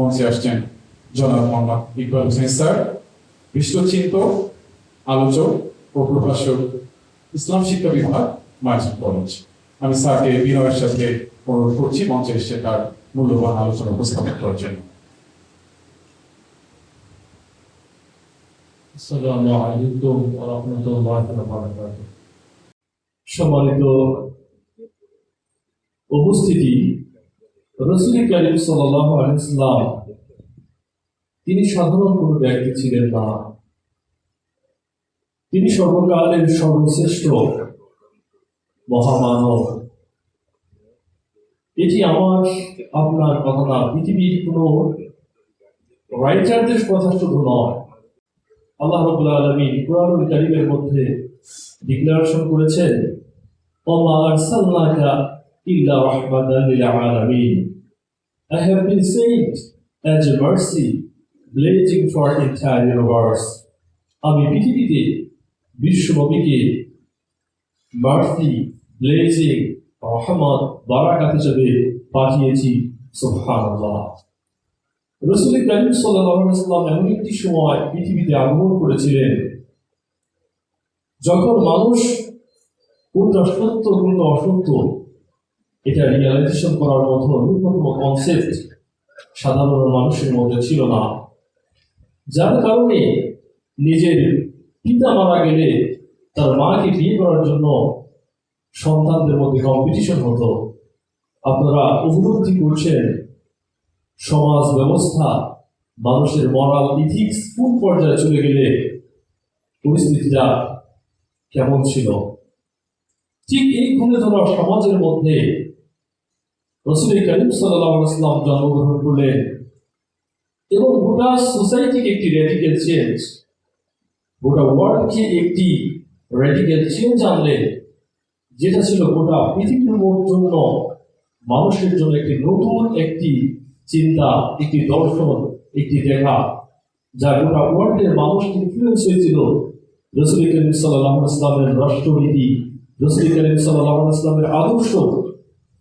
মঞ্চে আসছেন জনাব মোহাম্মদ ইকবাল হোসেন স্যার, বিশ্বচিন্ত আলোচক ও প্রভাষক ইসলাম শিক্ষা বিভাগ মার্চেন্ট কলেজ। আমি স্যারকে বিনয়ের সাথে অনুরোধ করছি মঞ্চে এসে তার মূল্যবান আলোচনা উপস্থাপন করার জন্য। সম্মানিত উপস্থিতি রসুল করিম সাল্লাম তিনি সাধারণ কোনো ব্যক্তি ছিলেন না। তিনি সর্বকালের সর্বশ্রেষ্ঠ মহামানব। এটি আমার, আপনার কথা। না পৃথিবীর কোনো রাইটারদের কথা শুধু নয়, আল্লাহ রাব্বুল আলামিন কোরআনুল কারীমের মধ্যে ডিক্লারেশন করেছেন ওমা আরসালনাকা ইল্লা রাহমাতান লিল I have been sent as a mercy blazing for entire universe. আমি পৃথিবীতে বিশ্বনবীকে মার্সি ব্লেজিং রহমত বারাকাত হিসেবে পাঠিয়েছি সুবহানাল্লাহ রসুল করিম সাল্লাম এমন একটি সময় পৃথিবীতে আগমন করেছিলেন, যখন মানুষ কোনটা সত্য কোনটা অসত্য এটা রিয়ালাইজেশন করার মতো ন্যূনতম কনসেপ্ট সাধারণ মানুষের মধ্যে ছিল না। যার কারণে নিজের পিতা মারা গেলে তার মাকে বিয়ে করার জন্য সন্তানদের মধ্যে কম্পিটিশন হতো। আপনারা উপলব্ধি করছেন, সমাজ ব্যবস্থা, মানুষের মরাল ইথিক্স কোন পর্যায়ে চলে গেলে পরিস্থিতিটা কেমন ছিল? ঠিক এই খুলে ধরা সমাজের মধ্যে রসুল করিম সাল্লাম জন্মগ্রহণ করলেন এবং গোটা সোসাইটিকে একটি রেডিক্যাল চেঞ্জ গোটা ওয়ার্ল্ডকে একটি রেডিক্যাল চেঞ্জ আনলেন যেটা ছিল গোটা পৃথিবীর জন্য, মানুষের জন্য একটি নতুন একটি চিন্তা, একটি দর্শন, একটি দেখা, যা গোটা ওয়ার্ল্ডের মানুষ ইনফ্লুয়েন্স হয়েছিল। রসুল করিম সাল্লাহ ইসলামের রাষ্ট্রনীতি, রসুল করিম সাল্লাহ ইসলামের আদর্শ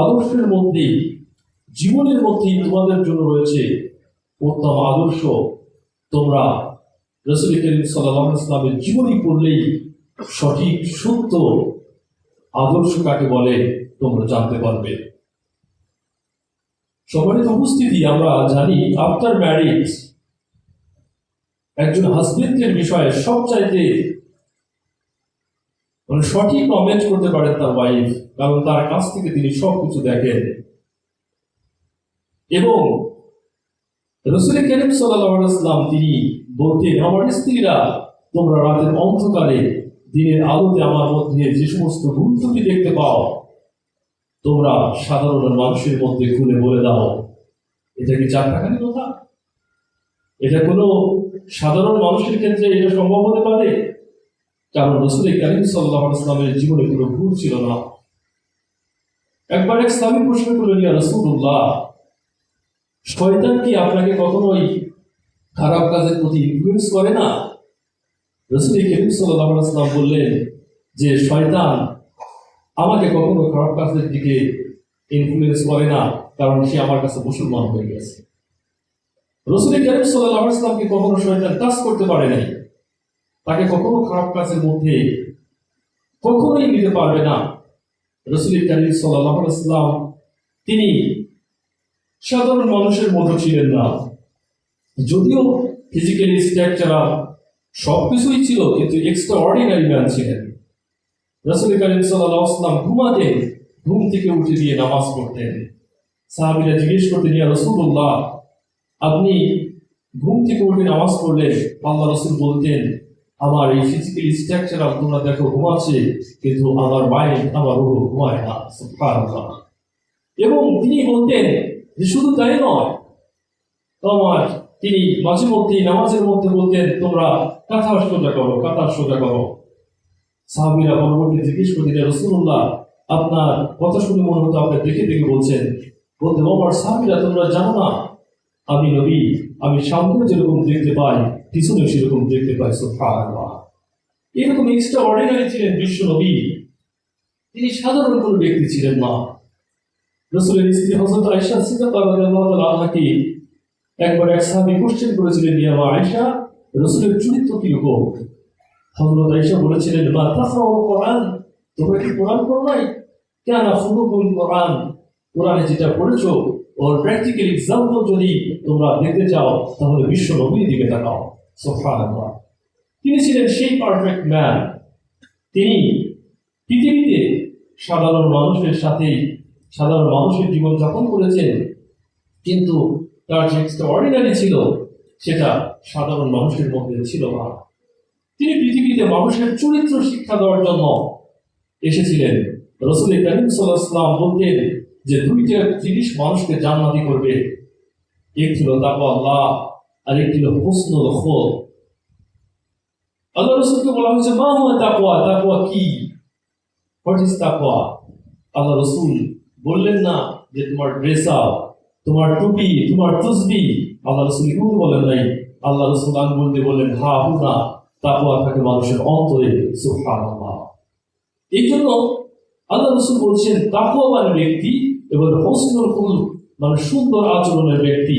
আদর্শের মধ্যেই, জীবনের মধ্যেই তোমাদের জন্য রয়েছে উত্তম আদর্শ। তোমরা রসুল করিম সাল্লাহ ইসলামের জীবনী পড়লেই সঠিক, সত্য আদর্শ কাকে বলে তোমরা জানতে পারবে। সম্মানিত উপস্থিতি, আমরা জানি আফটার ম্যারেজ একজন হাজবেন্ডের বিষয়ে সবচাইতে মানে সঠিক কমেন্ট করতে পারেন তার ওয়াইফ কারণ তার কাছ থেকে তিনি সবকিছু দেখেন। এবং রসুল করিম সাল্লাম তিনি বলতেন, আমার স্ত্রীরা তোমরা রাতের অন্ধকারে দিনের আলোতে আমার মধ্যে যে সমস্ত গুরুত্বটি দেখতে পাও, তোমরা সাধারণ মানুষের মধ্যে খুলে বলে দাও। এটা কি চার টাকারই কথা? এটা কোনো সাধারণ মানুষের ক্ষেত্রে এটা সম্ভব হতে পারে? কারণ রসুল করিম সাল্লাহ ইসলামের জীবনে কোনো ভুল ছিল না। একবার এক স্বামী প্রশ্ন করলেন, ইয়া রসুল্লাহ শয়তান কি আপনাকে কখনোই খারাপ কাজের প্রতি ইনফ্লুয়েন্স করে না? রসুল করিম সাল্লাহ ইসলাম বললেন যে, শয়তান আমাকে কখনো খারাপ কাজের দিকে ইনফ্লুয়েন্স করে না, কারণ সে আমার কাছে মুসলমান হয়ে গেছে। রসুল করিম সাল্লাহ ইসলামকে কখনো শয়তান কাজ করতে পারে নাই। তাকে কখনো খারাপ কাজের মধ্যে কখনোই নিতে পারবে না। রসুল করিম সাল্লাহ ইসলাম তিনি সাধারণ মানুষের মতো ছিলেন না। যদিও ফিজিক্যালি স্ট্রাকচারাল সব কিছুই ছিল, কিন্তু এক্সট্রা অর্ডিনারি ম্যান ছিলেন। রসুল করিম সাল্লাম ঘুমাতেন, ঘুম থেকে উঠে দিয়ে নামাজ পড়তেন। সাহাবিরা জিজ্ঞেস করতেন, ইয়া রসুল্লাহ আপনি ঘুম থেকে উঠে নামাজ পড়লেন? আল্লাহ রসুল বলতেন আমার এই ফিজিক্যাল স্ট্রাকচার তোমরা দেখো ঘুমাচ্ছে, কিন্তু আমার মাইন্ড আমার রুহ ঘুমায় না। এবং তিনি বলতেন যে শুধু তাই নয় আমার তিনি মাঝে মধ্যেই নামাজের মধ্যে বলতেন, তোমরা কাঁথার সোজা করো, কাঁথার সোজা করো সাহাবিরা পরবর্তী জিজ্ঞেস করে দিলেন রসুল্লাহ আপনার কথা শুনে মনে হতো আপনি দেখে দেখে বলছেন বলতে আমার সাহাবিরা তোমরা জানো না আমি নবী, আমি সামনে যেরকম দেখতে পাই, পিছনে সেরকম দেখতে পাই, সুবহানাল্লাহ। এরকম এক্সট্রা অর্ডিনারি ছিলেন বিশ্ব নবী। তিনি সাধারণ কোনো ব্যক্তি ছিলেন না। রসুলের স্ত্রী হজরত আয়সা সিদ্দাকা তাআলা একবার এক সাহাবী কোশ্চেন করেছিলেন, ইয়া মা আয়েশা, রসুলের চরিত্র কীরকম? হজরত আয়েশা বলেছিলেন, মা তাকরাউ কোরআন, তোমরা কি কোরআন পড়ো নাই? কেন ফুরুকুল কোরআন, কোরআনে যেটা পড়েছো ওর প্র্যাকটিক্যাল এক্সাম্পল যদি তোমরা দেখতে চাও, তাহলে বিশ্ব নবীর দিকে তাকাও। সুবহানাল্লাহ। তিনি ছিলেন সেই পারফেক্ট ম্যান তিনি পৃথিবীতে সাধারণ মানুষের সাথেই সাধারণ মানুষের জীবন যাপন করেছেন। কিন্তু তার যে অর্ডিনারি ছিল, সেটা সাধারণ মানুষের মধ্যে ছিল না। তিনি পৃথিবীতে মানুষের চরিত্র শিক্ষা দেওয়ার জন্য এসেছিলেন। রসুল করিম সাল্লাহাম বলতেন যে দুইটা জিনিস মানুষকে জান্নাতি করবে একটি হলো তাকওয়া আল্লাহ, আর একটি হলো হুসনুল খুলক। আল্লাহ রসুলকে বলা হয়েছে, মা হুয়া তাকওয়া? তাকওয়া কি? হোয়াট ইজ তাকওয়া? আল্লাহ রসুল বললেন না যে, তোমার ড্রেস আপ, তোমার টুপি, তোমার তসবি। আল্লাহ রসুল কেউ বলেন নাই। আল্লাহ রসুল আন বলতে বললেন, হা হুনা তাকওয়া থাকে মানুষের অন্তরে, সুবহানাল্লাহ। এই জন্য আল্লাহ রসুল বলছেন, তাকওয়াবান ব্যক্তি এবং হোসনুল কুল মানে সুন্দর আচরণের ব্যক্তি,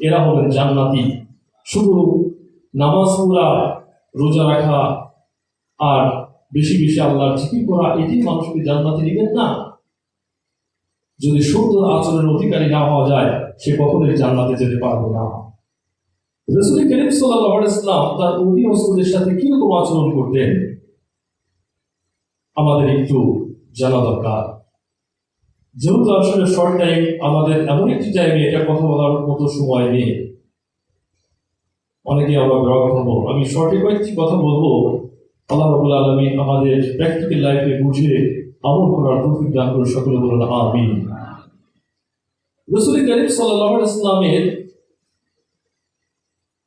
এরা হলেন জান্নাতি। শুধু নামাজ পড়া, রোজা রাখা আর বেশি বেশি আল্লাহর জিকির করা, এটি মানুষকে জান্নাতে দিবেন না। যদি সুন্দর আচরণের অধিকারী না হওয়া যায়, সে কখনোই জান্নাতে যেতে পারবে না। রসুল করিম সাল্লাহ ইসলাম তার অধীনস্থদের সাথে কীরকম আচরণ করতেন? আমাদের একটু জানা দরকার। যেহেতু আসলে শর্ট টাইম আমাদের এমন একটি টাইমে এটা কথা বলার মতো সময় নেই। অনেকে আমরা বিরক্ত হব আমি শর্টে কয়েকটি কথা বলব। আল্লাহ রাবুল আলমী আমাদের প্র্যাকটিক্যাল লাইফে বুঝে আমল করার তৌফিক দান করে সকলে বলুন, আমিন। রসুল করিম সাল্লাহ ইসলামের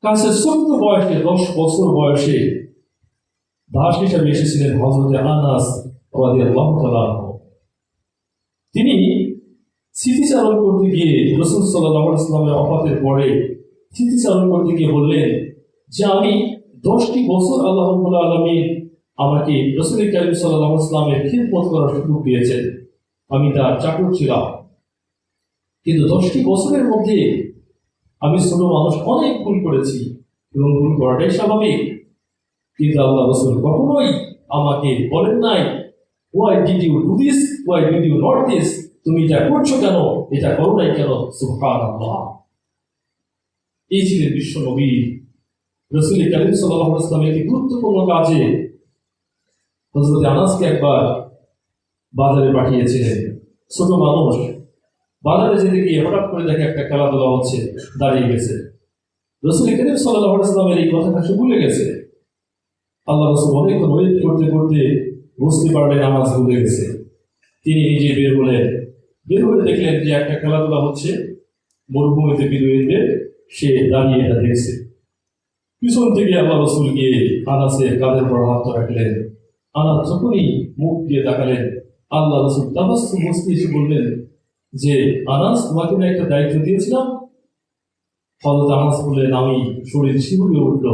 কাছে ছোট্ট বয়সে, দশ বছর বয়সে দাস হিসাবে এসেছিলেন হজরত আনাস। তিনি স্মৃতিচারণ করতে গিয়ে রসুল ইসলামের অফাতের পরে স্মৃতিচারণ করতে গিয়ে বললেন, যে আমি দশটি বছর আল্লাহ আলমী আমাকে রসুল করিম সাল্লাহ ইসলামের খিদমত করার সুযোগ দিয়েছেন। আমি তার চাকর ছিলাম। কিন্তু দশটি বছরের মধ্যে আমি ছোট মানুষ অনেক ভুল করেছি এবং ভুল করাটাই স্বাভাবিক। কিন্তু আল্লাহ রসুল কখনোই আমাকে বলেন নাই why did you do this why did you not this তুমি এটা করছ কেন? এটা করো নাই কেন? আল্লাহ এই ছিলেন বিশ্ব নবী। রসুল করিম সাল্লাহ ইসলামের একটি গুরুত্বপূর্ণ কাজে হজরত আনাসকে একবার বাজারে পাঠিয়েছিলেন। ছোট মানুষ। বাজারে যেতে গিয়ে হঠাৎ করে দেখে একটা খেলাধুলা হচ্ছে, দাঁড়িয়ে গেছে। রসুল করিম সাল্লাহ ইসলামের এই কথাটা সে ভুলে গেছে। আল্লাহ রসুল অনেকক্ষণ ওয়েট করতে করতে বুঝতে পারলেন নামাজ ভুলে গেছে তিনি নিজে বের হলেন বের হলে দেখলেন যে একটা খেলাধুলা হচ্ছে, মরুভূমিতে বিদুইনদের সে দাঁড়িয়ে এটা দেখছে। পিছন থেকে আল্লাহ রসুল গিয়ে আনাসের কাঁধের পর হাত রাখলেন। আনাস যখনই মুখ দিয়ে তাকালেন, আল্লাহ রসুল তাবাস্তু মুসলি এসে বললেন যে, আনাস, তোমাকে না একটা দায়িত্ব দিয়েছিলাম? হজরত আনাস বললেন, আমি শরীর শিহুরে উঠল।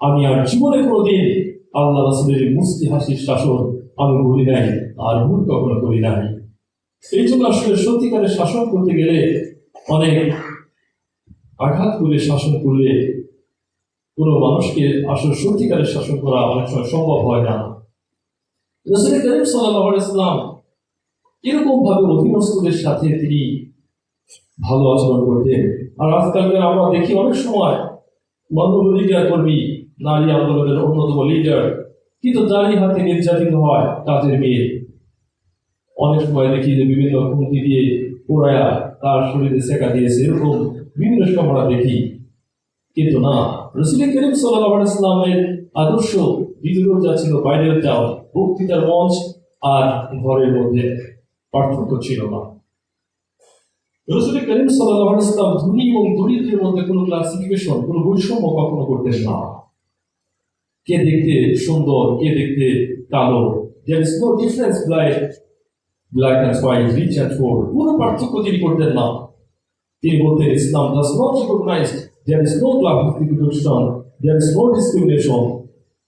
আমি আর জীবনে কোনোদিন আল্লাহ রসুলের মুস্তি হাসির শাসন আমি ভুলি নাই, আর ভুল কখনো করি নাই। এই জন্য আসলে সত্যিকারের শাসন করতে গেলে অনেক আঘাত করে শাসন করলে কোনো মানুষকে আসলে সত্যিকারের শাসন করা অনেক সময় সম্ভব হয় না। রসুল করিম সাল্লাহ ইসলাম এরকম ভাবে অধীনস্থদের সাথে তিনি ভালো আচরণ করতেন। আর আজকালকার আমরা দেখি অনেক সময় মানব অধিকার কর্মী নারী আন্দোলনের অন্যতম লিডার কিন্তু তারই হাতে নির্যাতিত হয় তাদের মেয়ে। অনেক সময় দেখি যে বিভিন্ন হুমকি দিয়ে পোড়ায়া তার শরীরে সেকা দিয়েছে এরকম বিভিন্ন সময় দেখি। কিন্তু না রসুল করিম সাল্লাহ ইসলামের আদর্শ ভিতরেও যা ছিল বাইরেও যাও, বক্তৃতার মঞ্চ আর ঘরের মধ্যে পার্থক্য ছিল না। রসুল করিম সাল্লাহ ইসলাম ধনী এবং দরিদ্রের মধ্যে কোনো ক্লাসিফিকেশন কোনো বৈষম্য কখনো করতেন না। কে দেখতে সুন্দর, কে দেখতে কালো। There is no difference black black and white rich and poor কোনো পার্থক্য তিনি করতেন না। তিনি বলতেন, Islam does not recognise there is no classification there is no discrimination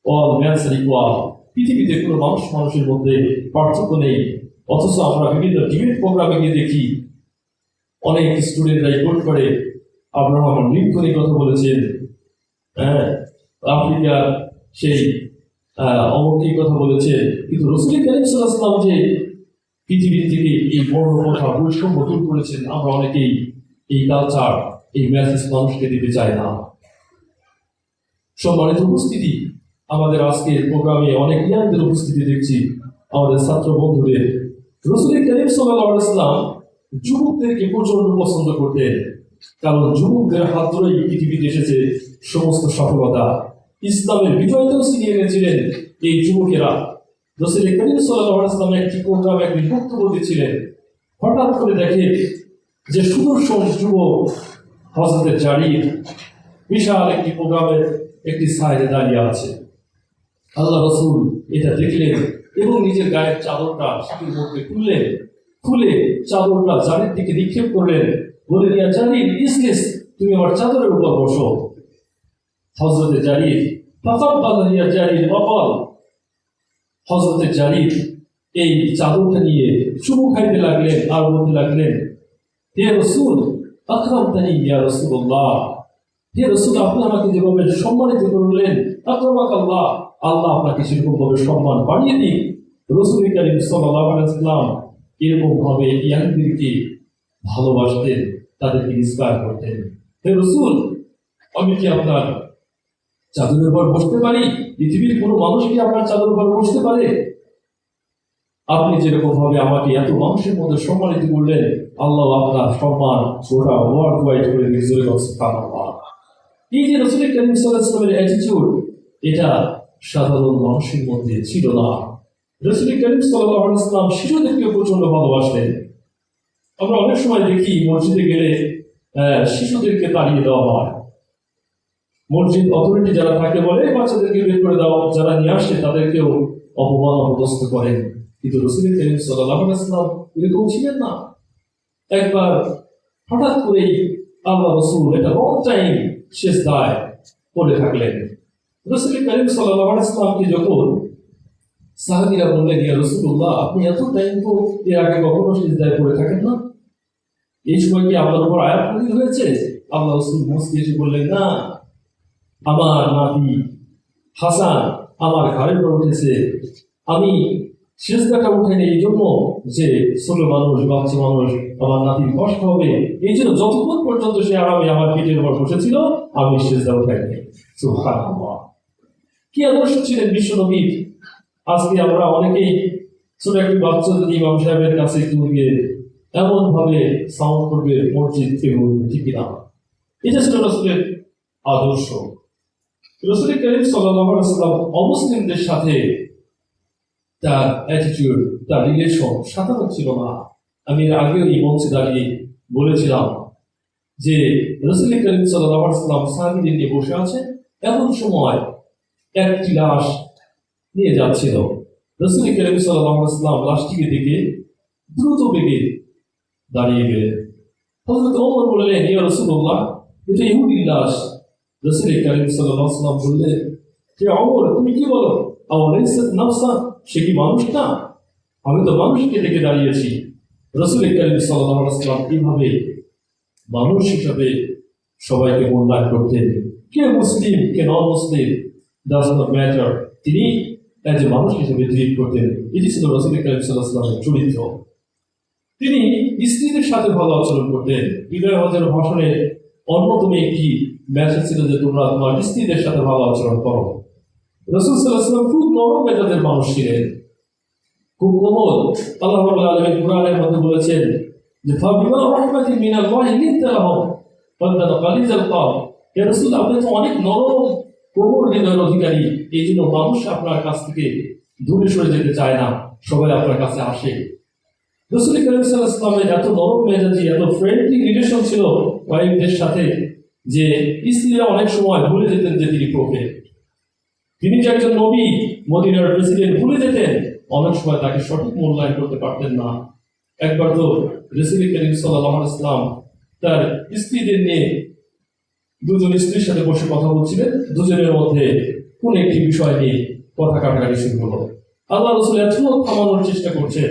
all man's equal পৃথিবীতে কোনো মানুষ, মানুষের মধ্যে পার্থক্য নেই। অথচ আমরা বিভিন্ন ডিবেট প্রোগ্রামে গিয়ে দেখি, অনেক স্টুডেন্টরা কোট করে। আব্রাহাম লিঙ্কনের কথা বলেছেন হ্যাঁ আফ্রিকার সেই অমুকের কথা বলেছে? কিন্তু রসুল করিম সাল্লাহাম যে পৃথিবীর থেকে এই বড় কথা, বৈষম্য দূর করেছেন, আমরা অনেকেই এই কালচার এই মেসেজ মানুষকে দিতে চাই না। সম্মানিত উপস্থিতি, আমাদের আজকের প্রোগ্রামে অনেক ইয়ারদের উপস্থিতি দেখছি। আমাদের ছাত্র বন্ধুদের রসুল করিম যুবকদেরকে প্রচণ্ড পছন্দ করতেন। কারণ যুবকদের হাত ধরেই পৃথিবীতে এসেছে সমস্ত সফলতা। ইসলামের বিজয়তেও ছিনিয়ে এনেছিলেন এই যুবকেরা। রসুল করিম সাল্লাহ একটি প্রোগ্রামে একটি বক্তব্য দিচ্ছিলেন হঠাৎ করে দেখে যে সুদর্শন যুবক হজরতের জারির বিশাল একটি প্রোগ্রামের একটি সাইডে দাঁড়িয়ে আছে। আল্লাহ রসুল এটা দেখলেন এবং নিজের গায়ের চাদরটা সেটির মধ্যে খুললেন খুলে চাদরটা জারির দিকে নিক্ষেপ করলেন। বলে দিয়া জারির, ইসলিস, তুমি আমার চাদরের উপর বসো। হজরতে জারির প্রথম বাজারিয়া জারির অপল হজরতে জারির এই চাদরটা নিয়ে চুমু খাইতে লাগলেন, আর বলতে লাগলেন, হে রসুল আকরাম তানি ইয়া রসুল্লাহ হে রসুল, আপনি আমাকে যেভাবে সম্মানিত করলেন, আকরামাক আল্লাহ। আল্লাহ আপনাকে সেরকম ভাবে সম্মান বাড়িয়ে দিন রসুল করিম সাল্লাহ আলাইসাল্লাম এরকম ভাবে ইয়াংদেরকে ভালোবাসতেন, তাদেরকে ইন্সপায়ার করতেন। হে রসুল, আমি কি আপনার চাদরের উপর বসতে পারি, পৃথিবীর কোনো মানুষ কি আপনার চাদরের উপর বসতে পারে। আপনি যেরকম ভাবে আমাকে এত মানুষের মধ্যে সম্মানিত করলেন, আল্লাহ আপনার সম্মান গোটা ওয়ার্ল্ড ওয়াইড করে নিজের এই যে রসুল করিম অ্যাটিটিউড এটা সাধারণ মানুষের মধ্যে ছিল না। রসুল করিম শিশুদেরকে প্রচণ্ড ভালোবাসতেন। আমরা অনেক সময় দেখি মসজিদে গেলে শিশুদেরকে তাড়িয়ে দেওয়া হয়। মসজিদ অথরিটি যারা থাকে বলে বাচ্চাদেরকে বের করে দেওয়া যারা নিয়ে আসে তাদেরকেও অপমান, অপদস্থ করেন। কিন্তু রসুল করিম সাল্লাহ ইসলাম এরকম ছিলেন না। একবার হঠাৎ করেই আল্লাহ রসুল এটা লং টাইম শেষ দায় পড়ে থাকলেন। রসুল করিম সাল্লাহ ইসলামকে যখন সাহাবিরা বললেন ইয়া রসুল্লাহ আপনি এত টাইম তো এর আগে কখনো শেষ দায় পড়ে থাকেন না? এই সময় কি আপনার উপর আয়াত হয়েছে? আল্লাহ রসুল মুসকে এসে বললেন, না। আমার নাতি হাসান আমার উপর উঠেছে। আমি শেষদাটা উঠেনি এই জন্য যে ষোলো মানুষ বাচ্চা মানুষ আমার নাতির কষ্ট হবে এই জন্য যতক্ষণ পর্যন্ত সে আরামে আমার পেটের উপর বসেছিল আমি শেষদা উঠাইনি সুবহানাল্লাহ। কি আদর্শ ছিলেন বিশ্ব নবীর আজকে আমরা অনেকেই ছোট একটি বাচ্চা যদি ইমাম সাহেবের কাছে গিয়ে এমন ভাবে সাউন্ড করবে মসজিদ থেকে উঠবে, ঠিক না এটা ছিল আদর্শ। রসুল করিম সাল্লাম অমুসলিমদের সাথে তার অ্যাটিটিউড তার রিলেশন সাধারণ ছিল না। আমি আগেও এই মঞ্চে দাঁড়িয়ে বলেছিলাম যে রসুল করিম সাল্লাম সাহাবিদের নিয়ে বসে আছে এমন সময় একটি লাশ নিয়ে যাচ্ছিল। রসুল করিম সাল্লাম লাশটিকে দেখে দ্রুত বেগে দাঁড়িয়ে গেলেন। হজরত ওমর বললেন, ইয়া রসুল্লাহ এটা ইহুদির লাশ। রসুল করিম সাল্লাম বললেন, হে অমর, তুমি কি বলো? নফসা, সে কি মানুষ না? আমি তো মানুষকে দেখে দাঁড়িয়েছি। রসুল করিম সাল্লাম এইভাবে মানুষ হিসাবে সবাইকে মূল্যায়ন করতেন। কে মুসলিম, কে non Muslim does not matter তিনি এজ এ মানুষ হিসেবে ট্রিট করতেন। এটি ছিল রসুল করিম সাল্লাহামের চরিত্র। তিনি স্ত্রীদের সাথে ভালো আচরণ করতেন। বিনয় হজের ভাষণে অন্যতম একটি মেসেজ ছিল যে, তোমরা তোমার স্ত্রীদের সাথে ভালো আচরণ করো। রসুল সাল্লাহাম খুব নরম মেজাজের মানুষ ছিলেন। খুব কোমল। আল্লাহ রাব্বুল আলামিন কোরআনের মধ্যে বলেছেন যে, ফাবিমা রাহমাতিন মিনাল্লাহি লিনতা লাহুম ফাদান কালিজাল কওম হে রাসূল, আপনি তো অনেক নরম, কোমল হৃদয়ের অধিকারী। এই জন্য মানুষ আপনার কাছ থেকে দূরে সরে যেতে চায় না। সবাই আপনার কাছে আসে। রসুল করিম সাল্লাহ ইসলামের এত নরম মেজাজি, এত ফ্রেন্ডলি রিলেশন ছিল ওয়াইফদের সাথে যে স্ত্রীরা অনেক সময় ভুলে যেতেন যে তিনি প্রফেট। তিনি যে একজন নবী, মদিনার প্রেসিডেন্ট ভুলে যেতেন, অনেক সময় তাকে সঠিক মূল্যায়ন করতে পারতেন না। একবার তো রসুল করিম সাল্লাহ ইসলাম তার স্ত্রীদের নিয়ে দুজন স্ত্রীর সাথে বসে কথা বলছিলেন। দুজনের মধ্যে কোন একটি বিষয় নিয়ে কথা কাটাকাটি শুরু হলো। আল্লাহ রসুল এত থামানোর চেষ্টা করছেন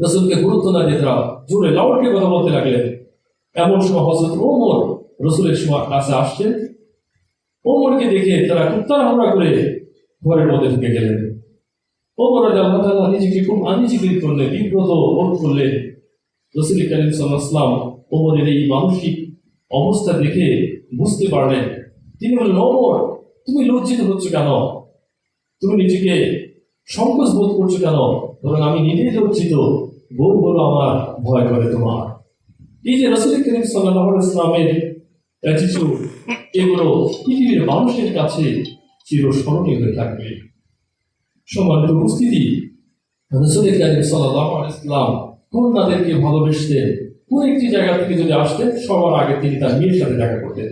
রসুলকে গুরুত্ব না দিয়ে তারা জোরে লাউডকে কথা বলতে লাগলেন। এমন সময় হজরত ওমর রসুলের সময় কাছে আসছেন। ওমরকে দেখে তারা খুব তাড়াহুড়া করে ঘরের মধ্যে ঢুকে গেলেন। ওমর আল্লাহ তাআলা নিজেকে খুব আনিজি ফিল করলেন, বিব্রত বোধ করলেন। রসুল করিম সাল্লাম ওমরের এই মানসিক অবস্থা দেখে বুঝতে পারলেন। তিনি বললেন, ওমর, তুমি লজ্জিত হচ্ছ কেন? তুমি নিজেকে সংকোচ বোধ করছ কেন? বরং আমি নিজেই লজ্জিত বউ বলো আমার ভয় করে তোমার। এই যে রসুল করিম সাল্লাহ ইসলামের এগুলো পৃথিবীর মানুষের কাছে চিরস্মরণীয় হয়ে থাকবে। সম্মানিত উপস্থিতি রসুল করিম সাল্লাহ ইসলাম কন্যাদেরকে ভালোবেসতেন? কোন একটি জায়গা থেকে যদি আসতেন, সবার আগে তিনি তার মেয়ের সাথে দেখা করতেন।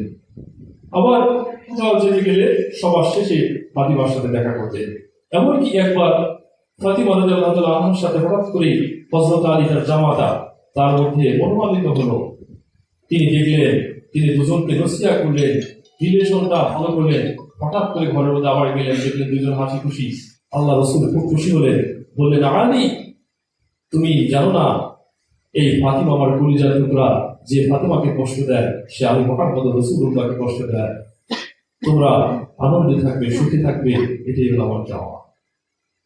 আবার কোথাও যেতে গেলে সবার শেষে ফাতিমার সাথে দেখা করতেন। এমনকি একবার ফাতিমা রাদিয়াল্লাহু আনহার সাথে হঠাৎ করে হযরত আলী তার জামাতা তার মধ্যে অনুমানিত হলো। তিনি দেখলেন, তিনি দুজনকে নসিয়া করলেন রিলেশনটা ভালো করলেন, হঠাৎ করে ঘরের মধ্যে আবার গেলেন, দেখলেন দুজন হাসি খুশি। আল্লাহ রসুল খুব খুশি হলেন, বললেন আলী তুমি জানো না, এই ফাতিমা আমার কলিজার টুকরা, যে ফাতিমাকে কষ্ট দেয়, সে আলী মোহাম্মদ রসুল্লাহকে কষ্ট দেয়। তোমরা আনন্দে থাকবে, সুখে থাকবে, এটাই হলো আমার চাওয়া।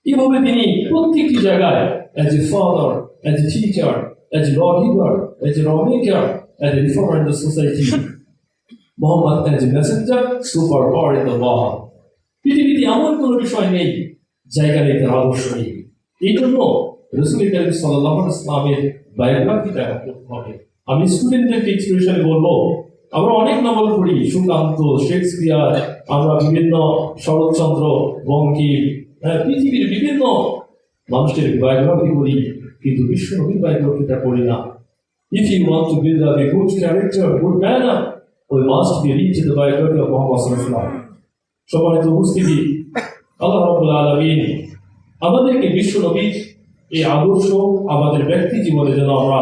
এভাবে তিনি প্রত্যেকটি জায়গায় as a father as a teacher as a law giver as a law maker as a reformer in the society Mohammad as a messenger super power in the world পৃথিবীতে এমন কোনো বিষয় নেই, জায়গা নেই, তার আদর্শ নেই। এই জন্য রসুল করিম সাল্লাহ ইসলামের বায়োগ্রাফিটা পড়তে হবে। আমি স্টুডেন্টদেরকে ইন্সপিরেশনে বলব, আমরা অনেক নভেল পড়ি, সুকান্ত, শেক্সপিয়ার, আমরা বিভিন্ন শরৎচন্দ্র, বঙ্কিম পৃথিবীর বিভিন্ন মানুষের বায়োগ্রাফি করি কিন্তু বিশ্ব নবীর বায়োগ্রাফিটা পড়ি না। If you want to build up a good character, good manner, we must be read the biography of Muhammad সম্মানিত উপস্থিতি আল্লাহ রাব্বুল আলামিন আমাদেরকে বিশ্ব নবীর এই আদর্শ আমাদের ব্যক্তি জীবনে যেন আমরা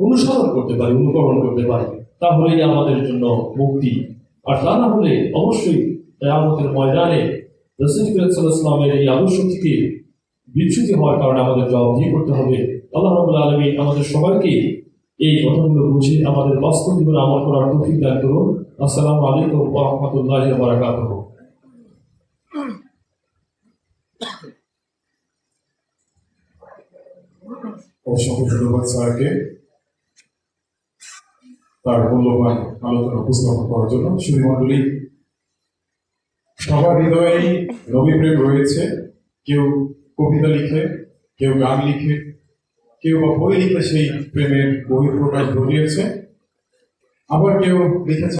অনুসরণ করতে পারি অনুকরণ করতে পারি তাহলেই আমাদের জন্য মুক্তি। আর তা না হলে অবশ্যই আমাদের ময়দানে রসুলামের এই আদর্শ থেকে বিচ্যুতি হওয়ার কারণে আমাদের জবাবদিহি করতে হবে। আল্লাহ রাবুল আলমী আমাদের সবাইকে এই কথাগুলো বুঝে আমাদের বাস্তব জীবনে আমল করার তৌফিক দান করুন। আসসালামু আলাইকুম রাহমাতুল্লাহি ওয়া বারাকাতুহু। অসংখ্য ধন্যবাদ স্যারকে তার মূল্যবান আলোচনা উপস্থাপন করার জন্য। সুধীমণ্ডলী সবার হৃদয়েই প্রেম রয়েছে। কেউ কবিতা লিখে, কেউ গান লিখে, কেউ বা বই লিখে সেই প্রেমের বহিঃপ্রকাশ ঘটিয়েছে। আবার কেউ লিখেছে